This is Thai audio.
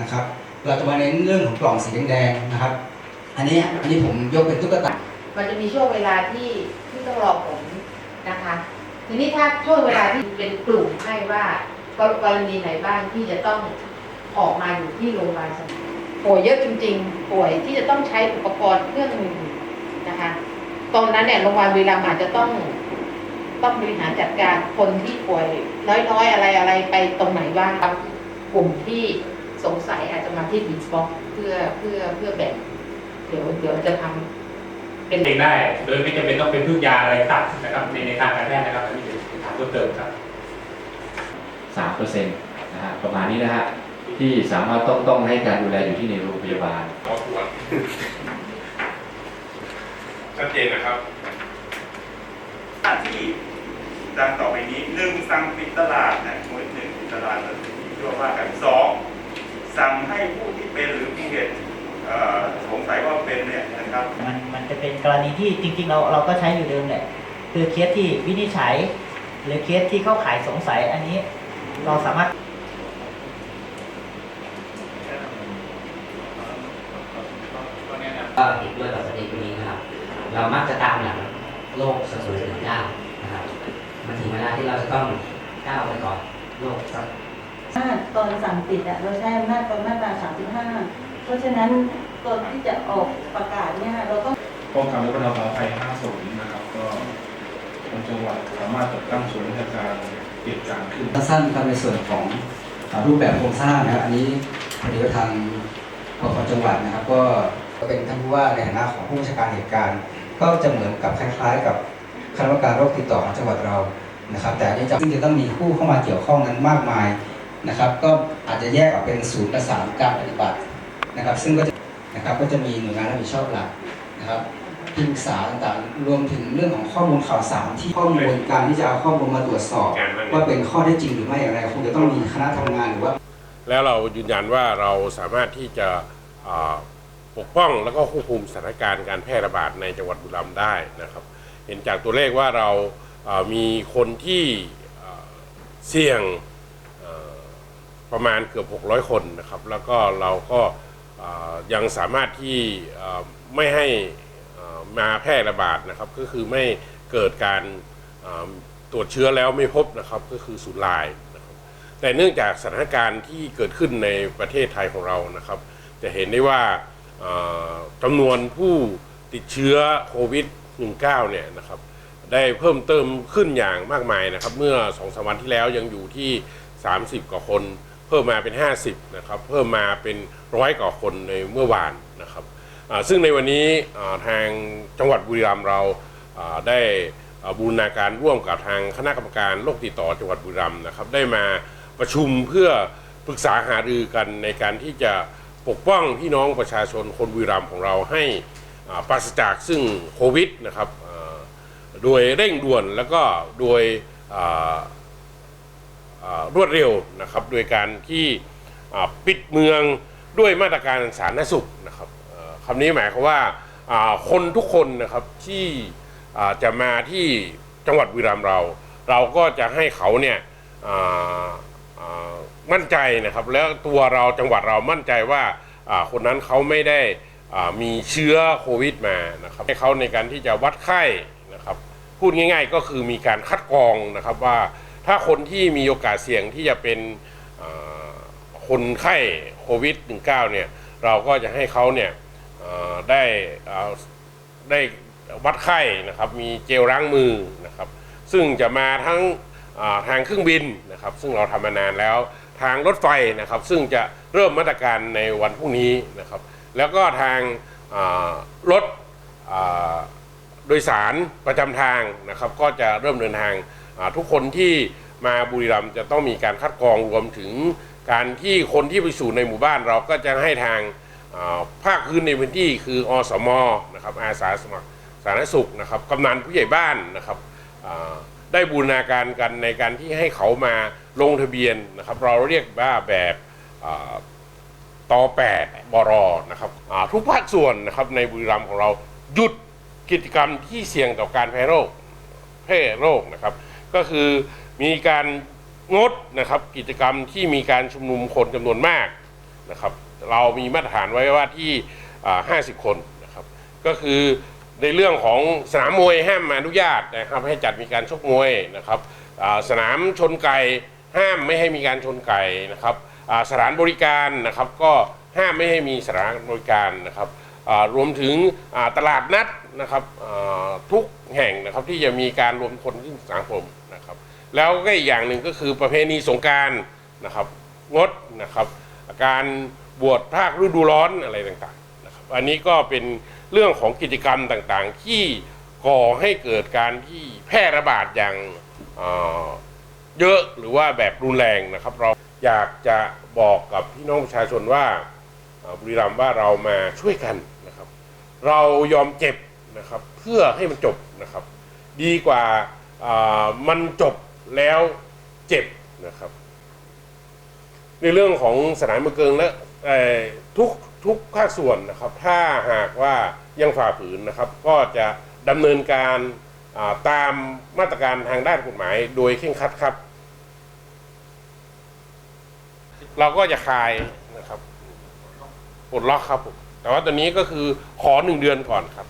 นะครับเราจะมาเน้นเรื่องของกล่องสีแดงๆนะครับ อันนี้อันนี้ผมยกเป็นตุ๊กตา มันจะมีช่วงเวลาที่ที่ต้องรอผลนะคะ ทีนี้ถ้าช่วงเวลาที่เป็นกลุ่มให้ว่ากรณีไหนบ้างที่จะต้องออกมาอยู่ที่โรงพยาบาลสนามป่วยเยอะจริง ๆ ป่วยที่จะต้องใช้อุปกรณ์เครื่องมือนะคะ ตอนนั้นเนี่ยโรงพยาบาลเวีรัมย์อาจจะต้องต้องบริหารจัดการคนที่ป่วยน้อยๆอะไรอะไรไปตรงไหนบ้างครับกลุ่มที่ สงสัยอาจจะมาที่บีชบ็อกเพื่อเพื่อเพื่อแบ่งเดี๋ยวเดี๋ยวจะทำเป็นเองได้ โดยไม่จำเป็นต้องเป็นพืชยาอะไรตัดนะครับในในทางการแพทย์นะครับอันนี้เป็นถามเพิ่มเติมครับสามเปอร์เซ็นต์นะฮะประมาณนี้นะฮะที่สามารถต้องต้องให้การดูแลอยู่ที่ในโรงพยาบาลขอตรวจชัดเจนนะครับหน้าที่ดังต่อไปนี้หนึ่งสั่งปิดตลาดนะหน่วยหนึ่งปิดตลาดแล้วที่ว่าว่ากันสอง สั่งให้ผู้ที่เป็นหรือมีเหตุเอ่อสงสัยว่าเป็นเนี่ยนะครับ มันมันจะเป็นกรณีที่จริงๆ เราเราก็ใช้อยู่เดิมแหละคือเคสที่วินิจฉัย หรือเคสที่เข้าข่ายสงสัยอันนี้เราสามารถก็เห็นด้วยกับสติคนนี้นะครับ เรามักจะตามหลังโลกสมุนไพรก้าวนะครับมันถึงเวลาที่เราจะต้องก้าวไปก่อนโลกสักอำนาจตอนสั่งปิดอะเราใช้อำนาจตอนมาตรา35 เพราะฉะนั้นตอนที่จะออกประกาศเนี่ยเราต้องป้องกันและบรรเทาสาธารณภัย50นะครับ ก็ทางจังหวัดสามารถจัดตั้งศูนย์ราชการเหตุการณ์ขึ้นสั้นๆครับในส่วนของอ่ารูปแบบโครงสร้างนะครับอันนี้พอดีว่าทางปกครองจังหวัดนะครับก็ก็เป็นท่านผู้ว่าในฐานะของผู้บัญชาการเหตุการณ์ ก็จะเหมือนกับคล้ายๆ กับคณะกรรมการโรคติดต่อของจังหวัดเรานะครับ แต่อันนี้จะซึ่งจะต้องมีผู้เข้ามาเกี่ยวข้องนั้นมากมาย นะครับ ก็อาจจะแยกออกเป็นศูนย์ประสานการปฏิบัตินะครับ ซึ่งก็จะนะครับก็จะมีหน่วยงานรับผิดชอบหลักนะครับที่ปรึกษาต่างๆ รวมถึงเรื่องของข้อมูลข่าวสารที่ข้อมูลการที่จะเอาข้อมูลมาตรวจสอบ ว่าเป็นข้อเท็จจริงหรือไม่อย่างไรคงจะต้องมีคณะทำงานหรือว่า แล้วเรายืนยันว่าเราสามารถที่จะอ่าปกป้องแล้วก็ควบคุมสถานการณ์การแพร่ระบาดในจังหวัดบุรีรัมย์ได้นะครับ เห็นจากตัวเลขว่าเราอ่ามีคนที่อ่าเสี่ยงเอ่อ ประมาณเกือบ 600 คนนะครับ แล้วก็เราก็ยังสามารถที่ไม่ให้มาแพร่ระบาดนะครับ ก็คือไม่เกิดการตรวจเชื้อแล้วไม่พบนะครับก็คือศูนย์ลายนะครับแต่เนื่องจากสถานการณ์ที่เกิดขึ้นในประเทศไทยของเรานะครับ จะเห็นได้ว่าจำนวนผู้ติดเชื้อโควิด -19 เนี่ยนะครับ ได้เพิ่มเติมขึ้นอย่างมากมายนะครับ เมื่อ2องสวันที่แล้วยังอยู่ที่ 30 กว่าคน เพิ่มมาเป็น 50นะครับเพิ่มมาเป็นร้อยกว่าคนในเมื่อวานนะครับซึ่งในวันนี้ทางจังหวัดบุรีรัมย์เราได้บูรณาการร่วมกับทางคณะกรรมการโรคติดต่อจังหวัดบุรีรัมย์นะครับได้มาประชุมเพื่อปรึกษาหารือกันในการที่จะปกป้องพี่น้องประชาชนคนบุรีรัมย์ของเราให้ปราศจากซึ่งโควิดนะครับโดยเร่งด่วนแล้วก็โดย รวดเร็วนะครับโดยการที่ปิดเมืองด้วยมาตรการสาธารณสุขนะครับคำนี้หมายความว่าคนทุกคนนะครับที่จะมาที่จังหวัดบุรีรัมเรา เราก็จะให้เขาเนี่ยมั่นใจนะครับ แล้วตัวเราจังหวัดเรามั่นใจว่าคนนั้นเขาไม่ได้มีเชื้อโควิดมานะครับให้เขาในการที่จะวัดไข้นะครับพูดง่าย ๆ ก็คือมีการคัดกรองนะครับว่า ถ้าคนที่มีโอกาสเสี่ยงที่จะเป็นคนไข้โควิด -19 เนี่ยเราก็จะให้เขาเนี่ยได้ได้วัดไข้นะครับ มีเจลล้างมือนะครับ ซึ่งจะมาทั้งทางเครื่องบินนะครับ ซึ่งเราทำมานานแล้วทางรถไฟนะครับ ซึ่งจะเริ่มมาตรการในวันพรุ่งนี้นะครับ แล้วก็ทางรถโดยสารประจำทางนะครับ ก็จะเริ่มเดินทาง ทุกคนที่มาบุรีรัมย์จะต้องมีการคัดกรองรวมถึงการที่คนที่ไปสู่ในหมู่บ้านเราก็จะให้ทางภาคพื้นในพื้นที่คืออสมนะครับอาสาสมัครสาธารณสุขนะครับกำนันผู้ใหญ่บ้านนะครับได้บูรณาการกันในการที่ให้เขามาลงทะเบียนนะครับ เราเรียกว่าแบบอ่าต8บรนะครับทุกภาคส่วนนะครับในบุรีรัมย์ของเราหยุดกิจกรรมที่เสี่ยงต่อการแพร่โรคแพร่โรคนะครับ ก็คือมีการงดนะครับกิจกรรมที่มีการชุมนุมคนจำนวนมากนะครับเรามีมาตรฐานไว้ว่าที่ 50 คนนะครับก็คือในเรื่องของสนามมวยห้ามอนุญาตนะครับให้จัดมีการชกมวยนะครับสนามชนไก่ห้ามไม่ให้มีการชนไก่นะครับสถานบริการนะครับก็ห้ามไม่ให้มีสถานบริการนะครับรวมถึงตลาดนัด นะครับทุกแห่งนะครับที่จะมีการรวมคนขึ้นสังคมนะครับ แล้วก็อีกอย่างหนึ่งก็คือประเพณีสงการนะครับงดนะครับ การบวชภาคฤดูร้อนอะไรต่างๆนะครับอันนี้ก็เป็นเรื่องของกิจกรรมต่างๆ ที่ก่อให้เกิดการที่แพร่ระบาดอย่างเเยอะหรือว่าแบบรุนแรงนะครับ เราอยากจะบอกกับพี่น้องประชาชนว่าบุรีรัมย์ว่าเรามาช่วยกันนะครับ เรายอมเจ็บ นะครับเพื่อให้มันจบนะครับ ดีกว่ามันจบแล้วเจ็บนะครับ ในเรื่องของสนามบันเกิงและทุกทุกภาคส่วนนะครับ ถ้าหากว่ายังฝ่าฝืนนะครับ ก็จะดำเนินการาตามมาตรการทางด้านกฎหมายโดยเคร่งครัดครับ เราก็จะคลายนะครับปลดล็อกครับผมแต่ว่าตอนนี้ก็คือขอหนึ่งเดือนก่อนครับ